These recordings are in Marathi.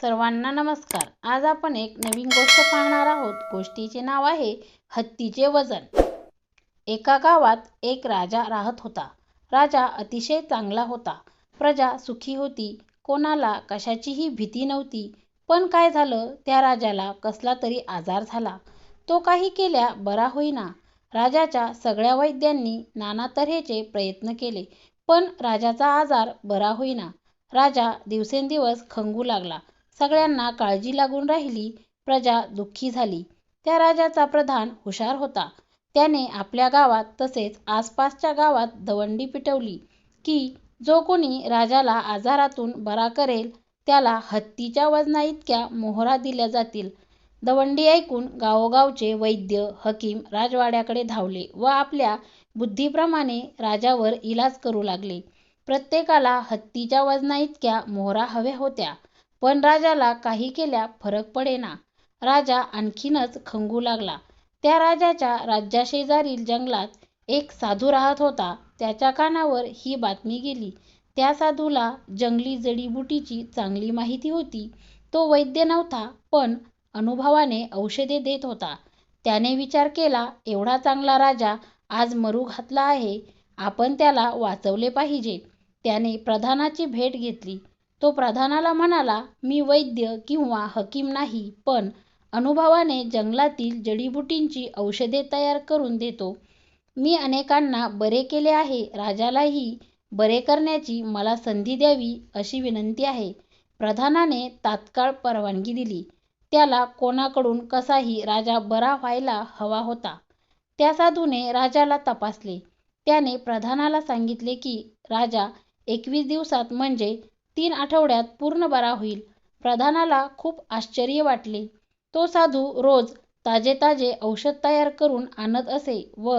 सर्वांना नमस्कार. आज आपण एक नवीन गोष्ट पाहणार आहोत. गोष्टीचे नाव आहे हत्तीचे वजन. एका गावात एक राजा राहत होता. राजा अतिशय चांगला होता. प्रजा सुखी होती. कोणाला कशाचीही भीती नव्हती. पण काय झालं? त्या राजाला कसला तरी आजार झाला. तो काही केल्या बरा होईना. राजाच्या सगळ्या वैद्यांनी नाना तऱ्हेचे प्रयत्न केले. पण राजाचा आजार बरा होईना. राजा दिवसेंदिवस खंगू लागला. सगळ्यांना काळजी लागून राहिली प्रजा दुःखी झाली. त्या राजाचा प्रधान हुशार होता. त्याने आपल्या गावात तसेच आसपासच्या गावात दवंडी पिटवली की जो कोणी राजाला आजारातून बरा करेल त्याला हत्तीच्या वजनाइतक्या मोहरा दिल्या जातील. दवंडी ऐकून गावोगावचे वैद्य हकीम राजवाड्याकडे धावले व आपल्या बुद्धीप्रमाणे राजावर इलाज करू लागले. प्रत्येकाला हत्तीच्या वजनाइतक्या मोहरा हव्या होत्या. पण राजाला काही केल्या फरक पडेना. राजा आणखीनच खंगू लागला. त्या राजाच्या राज्याशेजारील जंगलात एक साधू राहत होता. त्याच्या कानावर ही बातमी गेली. त्या साधूला जंगली जडीबुटीची चांगली माहिती होती. तो वैद्य नव्हता पण अनुभवाने औषधे देत होता. त्याने विचार केला एवढा चांगला राजा आज मरू घातला आहे. आपण त्याला वाचवले पाहिजे. त्याने प्रधानाची भेट घेतली. तो प्रधानाला म्हणाला मी वैद्य किंवा हकीम नाही पण अनुभवाने जंगलातील जडीबुटींची औषधे तयार करून देतो. मी अनेकांना बरे केले आहे राजालाही बरे करण्याची मला संधी द्यावी अशी विनंती आहे. प्रधानाने तात्काळ परवानगी दिली. त्याला कोणाकडून कसाही राजा बरा व्हायला हवा होता. त्या साधूने राजाला तपासले. त्याने प्रधानाला सांगितले की राजा एकवीस दिवसात म्हणजे तीन आठवड्यात पूर्ण बरा होईल. प्रधानाला खूप आश्चर्य वाटले. तो साधू रोज ताजे ताजे औषध तयार करून आणत असे व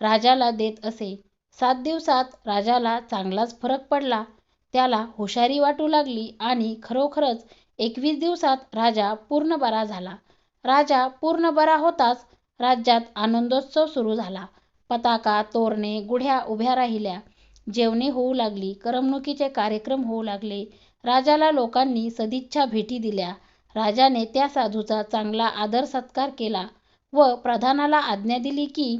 राजाला देत असे. सात दिवसात राजाला चांगलाच फरक पडला. त्याला हुशारी वाटू लागली आणि खरोखरच एकवीस दिवसात राजा पूर्ण बरा झाला. राजा पूर्ण बरा होताच राज्यात आनंदोत्सव सुरू झाला. पताका तोरणे गुढ्या उभ्या राहिल्या. जेवणे होऊ लागली करमणुकीचे कार्यक्रम होऊ लागले. राजाला लोकांनी सदिच्छा भेटी दिल्या. राजाने त्या साधूचा चांगला आदर सत्कार केला व प्रधानाला आज्ञा दिली की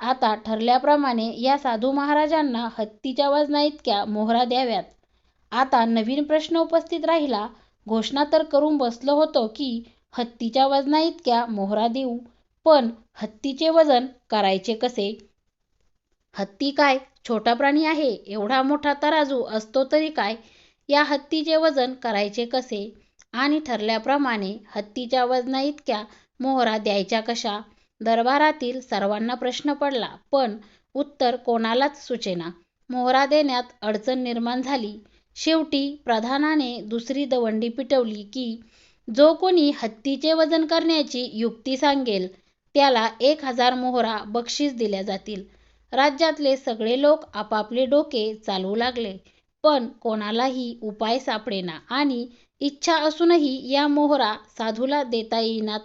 आता ठरल्याप्रमाणे या साधू महाराजांना हत्तीच्या वजनाइतक्या मोहरा द्याव्यात. आता नवीन प्रश्न उपस्थित राहिला. घोषणा तर करून बसलो होतो की हत्तीच्या वजनाइतक्या मोहरा देऊ. पण हत्तीचे वजन करायचे कसे? हत्ती काय छोटा प्राणी आहे? एवढा मोठा तराजू असतो तरी काय? या हत्तीचे वजन करायचे कसे? आणि ठरल्याप्रमाणे हत्तीच्या वजनाइतक्या मोहरा द्यायच्या कशा? दरबारातील सर्वांना प्रश्न पडला पण उत्तर कोणालाच सुचेना. मोहरा देण्यात अडचण निर्माण झाली. शेवटी प्रधानाने दुसरी दवंडी पिटवली की जो कोणी हत्तीचे वजन करण्याची युक्ती सांगेल त्याला एक हजार मोहरा बक्षीस दिल्या जातील. राज्यातले सगळे लोक आपापले डोके चालवू लागले. पण कोणालाही उपाय सापडेना आणि इच्छा असूनही या मोहरा साधूला देता येईनात.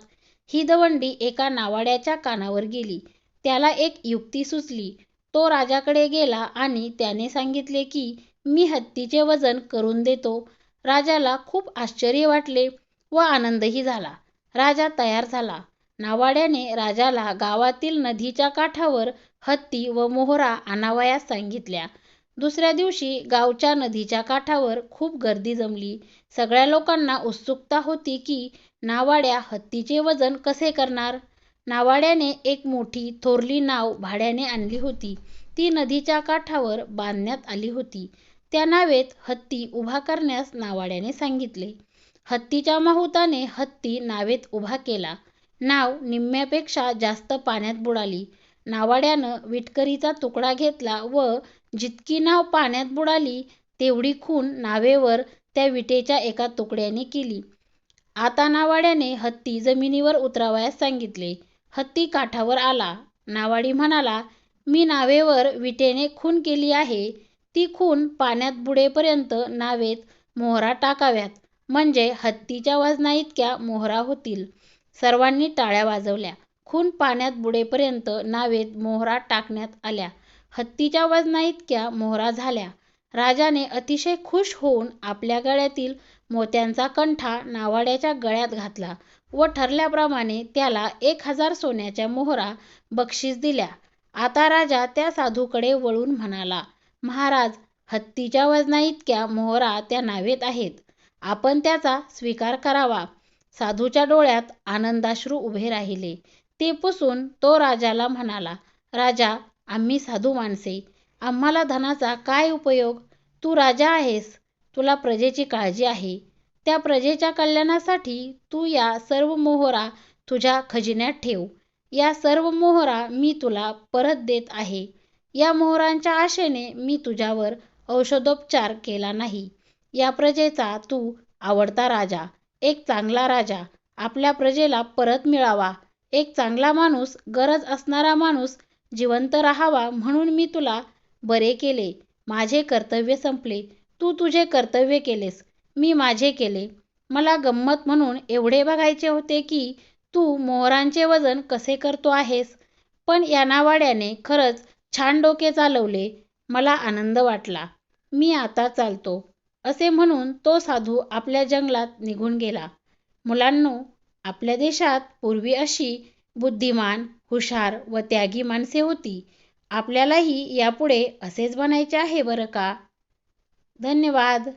ही दवंडी एका नावाड्याच्या कानावर गेली. त्याला एक युक्ती सुचली. तो राजाकडे गेला आणि त्याने सांगितले की मी हत्तीचे वजन करून देतो. राजाला खूप आश्चर्य वाटले व आनंदही झाला. राजा तयार झाला. नावाड्याने राजाला गावातील नदीच्या काठावर हत्ती व मोहरा आणावयास सांगितल्या. दुसऱ्या दिवशी गावच्या नदीच्या काठावर खूप गर्दी जमली. सगळ्या लोकांना उत्सुकता होती की नावाड्या हत्तीचे वजन कसे करणार? नावाड्याने एक मोठी थोरली नाव भाड्याने आणली होती. ती नदीच्या काठावर बांधण्यात आली होती. त्या नावेत हत्ती उभा करण्यास नावाड्याने सांगितले. हत्तीच्या माहुताने हत्ती नावेत उभा केला. नाव निम्म्यापेक्षा जास्त पाण्यात बुडाली. नावाड्यानं विटकरीचा तुकडा घेतला व जितकी नाव पाण्यात बुडाली तेवढी खून नावेवर त्या विटेच्या एका तुकड्याने केली. आता नावाड्याने हत्ती जमिनीवर उतरावयास सांगितले. हत्ती काठावर आला. नावाडी म्हणाला मी नावेवर विटेने खून केली आहे. ती खून पाण्यात बुडेपर्यंत नावेत मोहरा टाकाव्यात. म्हणजे हत्तीच्या वजनाइतक्या मोहरा होतील. सर्वांनी टाळ्या वाजवल्या खून पाण्यात बुडेपर्यंत नावेत मोहरा टाकण्यात आल्या हत्तीच्या वजनाइतक्या मोहरा झाल्या राजाने अतिशय खुश होऊन आपल्या गळ्यातील मोत्यांचा कंठा नावाड्याच्या गळ्यात घातला व ठरल्याप्रमाणे त्याला एक हजार सोन्याच्या मोहरा बक्षीस दिल्या. आता राजा त्या साधूकडे वळून म्हणाला, महाराज, हत्तीच्या वजनाइतक्या मोहरा त्या नावेत आहेत. आपण त्याचा स्वीकार करावा. साधूच्या डोळ्यात आनंदाश्रू उभे राहिले. ते पुसून तो राजाला म्हणाला, राजा, आम्ही साधू माणसे. आम्हाला धनाचा काय उपयोग? तू राजा आहेस. तुला प्रजेची काळजी आहे. त्या प्रजेच्या कल्याणासाठी तू या सर्व मोहरा तुझ्या खजिन्यात ठेव. या सर्व मोहरा मी तुला परत देत आहे. या मोहरांच्या आशेने मी तुझ्यावर औषधोपचार केला नाही. या प्रजेचा तू आवडता राजा, एक चांगला राजा. आपल्या प्रजेला परत मिळावा. एक चांगला माणूस, गरज असणारा माणूस जिवंत राहावा म्हणून मी तुला बरे केले. माझे कर्तव्य संपले. तू तुझे कर्तव्य केलेस. मी माझे केले. मला गंमत म्हणून एवढे बघायचे होते की तू मोहरांचे वजन कसे करतो आहेस. पण या नावाड्याने खरंच छान डोके चालवले. मला आनंद वाटला. मी आता चालतो. असे म्हणून तो साधू आपल्या जंगलात निघून गेला. मुलांनो, आपल्या देशात पूर्वी अशी बुद्धिमान, हुशार व त्यागी माणसे होती. आपल्यालाही यापुढे असेच बनायचे आहे बरं का. धन्यवाद.